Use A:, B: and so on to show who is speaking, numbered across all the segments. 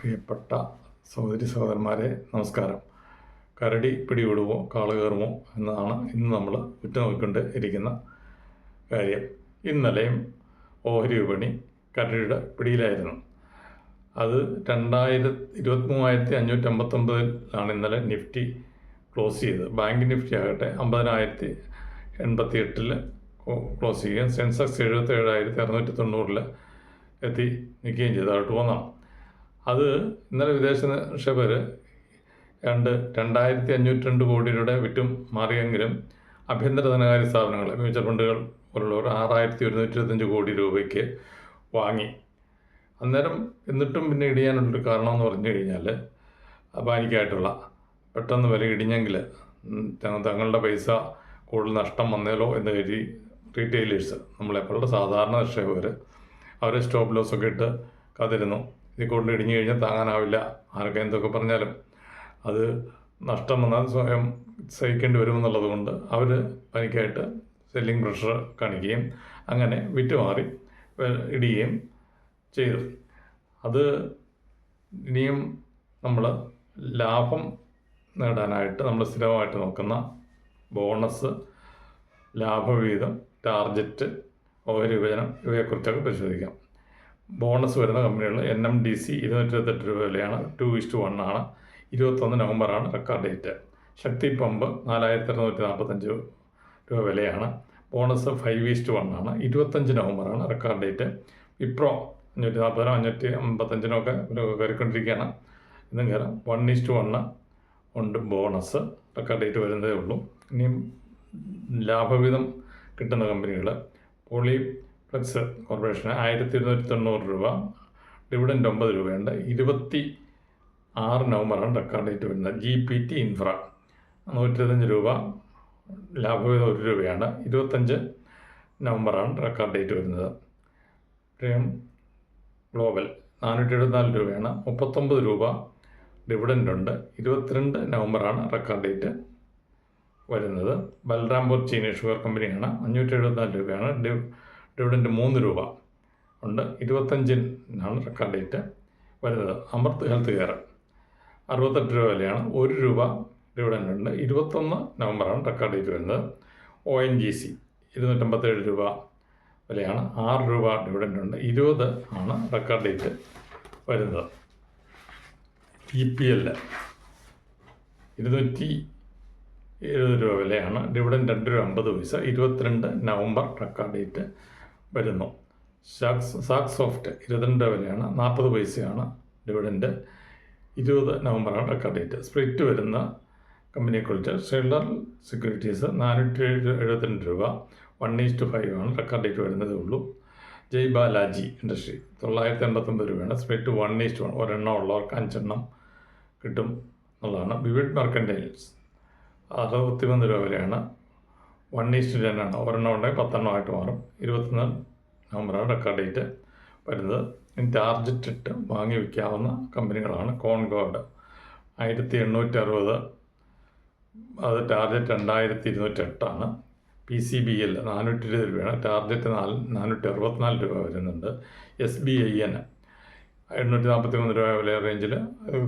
A: പ്രിയപ്പെട്ട സഹോദരി സഹോദരന്മാരെ നമസ്കാരം. കരടി പിടിവിടുമോ കാള കയറുമോ എന്നതാണ് ഇന്ന് നമ്മൾ ഉറ്റുനോക്കിക്കൊണ്ട് ഇരിക്കുന്ന കാര്യം. ഇന്നലെയും ഓഹരി വിപണി കരടിയുടെ പിടിയിലായിരുന്നു. അത് രണ്ടായിരത്തി ഇരുപത്തി മൂവായിരത്തി അഞ്ഞൂറ്റി അമ്പത്തൊമ്പതിലാണ് ഇന്നലെ നിഫ്റ്റി ക്ലോസ് ചെയ്തത്. ബാങ്ക് നിഫ്റ്റി ആകട്ടെ അമ്പതിനായിരത്തി എൺപത്തി എട്ടിൽ ക്ലോസ് ചെയ്യുകയും സെൻസെക്സ് എഴുപത്തി ഏഴായിരത്തി അറുന്നൂറ്റി തൊണ്ണൂറിൽ എത്തി നിൽക്കുകയും ചെയ്തതായിട്ട് തോന്നാം അത് ഇന്നലെ വിദേശ നിക്ഷേപകർ രണ്ട് രണ്ടായിരത്തി അഞ്ഞൂറ്റി രണ്ട് കോടി രൂപയുടെ വിറ്റും മാറിയെങ്കിലും ആഭ്യന്തര ധനകാര്യ സ്ഥാപനങ്ങൾ മ്യൂച്വൽ ഫണ്ടുകൾ പോലുള്ളവർ ആറായിരത്തി ഒരുന്നൂറ്റി ഇരുപത്തഞ്ച് കോടി രൂപയ്ക്ക് വാങ്ങി. അന്നേരം എന്നിട്ടും പിന്നെ ഇടിയാനുള്ളൊരു കാരണം എന്ന് പറഞ്ഞു കഴിഞ്ഞാൽ പാനിക്കായിട്ടുള്ള പെട്ടെന്ന് വില ഇടിഞ്ഞെങ്കിൽ തങ്ങളുടെ പൈസ കൂടുതൽ നഷ്ടം വന്നേലോ എന്ന് കരുതി റീറ്റെയിലേഴ്സ് നമ്മളെപ്പോഴുള്ള സാധാരണ നിക്ഷേപകർ അവരെ സ്റ്റോപ്പ് ലോസ് ഒക്കെ ഇട്ട് കാത്തിരുന്നു. ഇതിൽ കൊണ്ട് ഇടിഞ്ഞു കഴിഞ്ഞാൽ താങ്ങാനാവില്ല. ആരൊക്കെ എന്തൊക്കെ പറഞ്ഞാലും അത് നഷ്ടം വന്നാൽ സ്വയം സഹിക്കേണ്ടി വരുമെന്നുള്ളത് കൊണ്ട് അവർ പനിക്കായിട്ട് സെല്ലിംഗ് പ്രഷർ കാണിക്കുകയും അങ്ങനെ വിറ്റുമാറി ഇടുകയും ചെയ്തു. അത് ഇനിയും നമ്മൾ ലാഭം നേടാനായിട്ട് നമ്മൾ സ്ഥിരമായിട്ട് നോക്കുന്ന ബോണസ് ലാഭവിഹിതം ടാർജറ്റ് ഓഹരി വിഭജനം ഇവയെക്കുറിച്ചൊക്കെ പരിശോധിക്കാം. ബോണസ് വരുന്ന കമ്പനികൾ എൻ എം ഡി സി ഇരുന്നൂറ്റി ഇരുപത്തെട്ട് രൂപ വിലയാണ്. ടു ഇസ്റ്റ് വൺ ആണ്. ഇരുപത്തൊന്ന് നവംബറാണ് റെക്കോർഡ് ഡേറ്റ് ശക്തി പമ്പ് നാലായിരത്തി അറുന്നൂറ്റി നാൽപ്പത്തഞ്ച് രൂപ വിലയാണ്. ബോണസ് ഫൈവ് ഈസ്റ്റ് വൺ ആണ്. ഇരുപത്തഞ്ച് നവംബറാണ് റെക്കോർഡ് ഡേറ്റ് വിപ്രോ അഞ്ഞൂറ്റി നാൽപ്പതിനോ അഞ്ഞൂറ്റി അമ്പത്തഞ്ചിനോ ഒക്കെ കയറിക്കൊണ്ടിരിക്കുകയാണ്. ഇന്നും കയറാം വൺ ഈസ്റ്റ് വണ്ണ് ഉണ്ട് ബോണസ്. റെക്കോർഡ് ഡേറ്റ് വരുന്നതേ ഉള്ളൂ. ഇനിയും ലാഭവിധം കിട്ടുന്ന കമ്പനികൾ. പോളി ഫ്ലെക്സ് കോർപ്പറേഷന് ആയിരത്തി ഇരുന്നൂറ്റി തൊണ്ണൂറ് രൂപ. ഡിവിഡന്റ് ഒമ്പത് രൂപയുണ്ട്. ഇരുപത്തി ആറ് നവംബറാണ് റെക്കോർഡ് ഡേറ്റ് വരുന്നത്. ജി പി ടി ഇൻഫ്ര നൂറ്റിരുപത്തഞ്ച് രൂപ. ലാഭവിധം ഒരു രൂപയാണ്. ഇരുപത്തഞ്ച് നവംബറാണ് റെക്കോർഡ് ഡേറ്റ് വരുന്നത്. പ്രേം ഗ്ലോബൽ നാനൂറ്റി എഴുപത്തിനാല് രൂപയാണ്. മുപ്പത്തൊമ്പത് രൂപ ഡിവിഡന്റ് ഉണ്ട്. ഇരുപത്തിരണ്ട് നവംബറാണ് റെക്കോർഡ് ഡേറ്റ് വരുന്നത്. ബൽറാംപൂർ ചീനി ഷുഗർ കമ്പനിയാണ് അഞ്ഞൂറ്റി എഴുപത്തിനാല് രൂപയാണ്. ഡിവിഡന്റ് മൂന്ന് രൂപ ഉണ്ട്. ഇരുപത്തഞ്ചിനാണ് റെക്കോർഡ് ഡേറ്റ് വരുന്നത്. അമൃത് ഹെൽത്ത് കെയർ അറുപത്തെട്ട് രൂപ വിലയാണ്. ഒരു രൂപ ഡിവിഡന്റ് ഉണ്ട്. ഇരുപത്തൊന്ന് നവംബറാണ് റെക്കോർഡ് ഡേറ്റ് വരുന്നത്. ഒ എൻ ജി സി ഇരുന്നൂറ്റമ്പത്തേഴ് രൂപ വിലയാണ്. ആറ് രൂപ ഡിവിഡന്റ് ഉണ്ട്. ഇരുപത് ആണ് റെക്കോർഡ് ഡേറ്റ് വരുന്നത്. ഇ പി എൽ ഇരുന്നൂറ്റി എഴുപത് രൂപ വിലയാണ്. ഡിവിഡൻ രണ്ട് രൂപ അമ്പത് പൈസ. ഇരുപത്തിരണ്ട് നവംബർ റെക്കോർഡ് ഡേറ്റ് വരുന്നു. സാക്സ് സാക്സ് സോഫ്റ്റ് ഇരുപത്തിരണ്ട് വിലയാണ് നാൽപ്പത് പൈസയാണ് ഡിവിഡൻഡ് ഇരുപത് നവംബറാണ് റെക്കോർഡ് ഡേറ്റ് സ്പ്ലിറ്റ് വരുന്ന കമ്പനിയെക്കുറിച്ച് ഷെൽഡർ സെക്യൂരിറ്റീസ് നാനൂറ്റി എഴുപത്തിരണ്ട് രൂപ. വൺ ഈസ്റ്റ് ഫൈവ് ആണ് റെക്കോർഡ് ഡേറ്റ് വരുന്നതേ ഉള്ളൂ. ജയ് ബാലാജി ഇൻഡസ്ട്രി തൊള്ളായിരത്തി എൺപത്തൊമ്പത് രൂപയാണ് സ്പ്ലിറ്റ് വൺ ഈസ്റ്റ് വൺ ഒരെണ്ണം ഉള്ളവർക്ക് അഞ്ചെണ്ണം കിട്ടും എന്നുള്ളതാണ്. വിവിഡ് മെർക്കന്റൈൽസ് അറുപത്തിമൂന്ന് രൂപ വിലയാണ് വൺ ഈസ്റ്റ് ആണ്. ഒരെണ്ണം ഉണ്ടെങ്കിൽ പത്തെണ്ണം ആയിട്ട് മാറും. ഇരുപത്തൊന്ന് നവംബറാണ് റെക്കോർഡ് ഡേറ്റ് വരുന്നത്. ടാർജറ്റ് ഇട്ട് വാങ്ങി വയ്ക്കാവുന്ന കമ്പനികളാണ് കോൺഗോഡ് ആയിരത്തി എണ്ണൂറ്റി അറുപത് അത് ടാർജറ്റ് രണ്ടായിരത്തി ഇരുന്നൂറ്റി എട്ടാണ് പി സി ബി എൽ നാനൂറ്റി ഇരുപത് രൂപയാണ്. ടാർജറ്റ് നാല് നാനൂറ്റി അറുപത്തിനാല് രൂപ വരുന്നുണ്ട്. എസ് ബി ഐ എൻ എണ്ണൂറ്റി നാൽപ്പത്തി മൂന്ന് രൂപ വില റേഞ്ചിൽ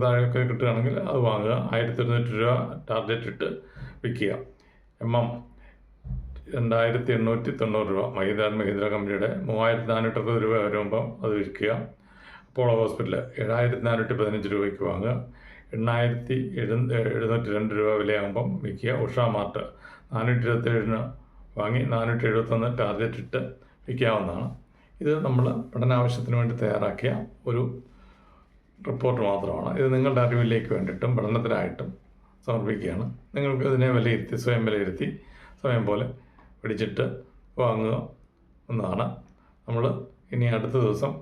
A: താഴെയൊക്കെ കിട്ടുകയാണെങ്കിൽ അത് വാങ്ങുക. ആയിരത്തി ഇരുന്നൂറ്റി രൂപ ടാർജറ്റ് ഇട്ട് വിൽക്കുക. എം എം രണ്ടായിരത്തി എണ്ണൂറ്റി തൊണ്ണൂറ് രൂപ മഹീന്ദ്ര മഹീന്ദ്ര കമ്പനിയുടെ മൂവായിരത്തി നാനൂറ്റി അറുപത് രൂപ വരുമ്പം അത് വിൽക്കുക. അപ്പോളോ ഹോസ്പിറ്റൽ ഏഴായിരത്തി നാനൂറ്റി പതിനഞ്ച് രൂപയ്ക്ക് വാങ്ങുക. എണ്ണായിരത്തി എഴു എഴുന്നൂറ്റി രണ്ട് രൂപ വിലയാകുമ്പം വിൽക്കുക. ഉഷ മാർട്ട് നാനൂറ്റി ഇരുപത്തേഴിന് വാങ്ങി നാനൂറ്റി എഴുപത്തൊന്ന് ടാർജറ്റ് ഇട്ട് വിൽക്കാവുന്നതാണ്. ഇത് നമ്മൾ പഠനാവശ്യത്തിന് വേണ്ടി തയ്യാറാക്കിയ ഒരു റിപ്പോർട്ട് മാത്രമാണ്. ഇത് നിങ്ങളുടെ അറിവിലേക്ക് വേണ്ടിയിട്ടും പഠനത്തിനായിട്ടും സമർപ്പിക്കുകയാണ്. നിങ്ങൾക്ക് ഇതിനെ വിലയിരുത്തി സ്വയം വിലയിരുത്തി സമയം പോലെ പിടിച്ചിട്ട് വാങ്ങുക എന്നതാണ് നമ്മൾ ഇനി അടുത്ത ദിവസം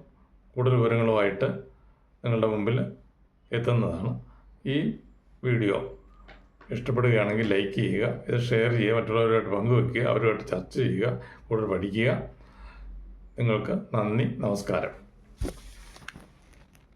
A: കൂടുതൽ വിവരങ്ങളുമായിട്ട് നിങ്ങളുടെ മുമ്പിൽ എത്തുന്നതാണ് ഈ വീഡിയോ. ഇഷ്ടപ്പെടുകയാണെങ്കിൽ ലൈക്ക് ചെയ്യുക ഇത് ഷെയർ ചെയ്യുക മറ്റുള്ളവരുമായിട്ട് പങ്കുവെക്കുക അവരുമായിട്ട് ചർച്ച ചെയ്യുക കൂടുതൽ പഠിക്കുക. നിങ്ങൾക്ക് നന്ദി നമസ്കാരം.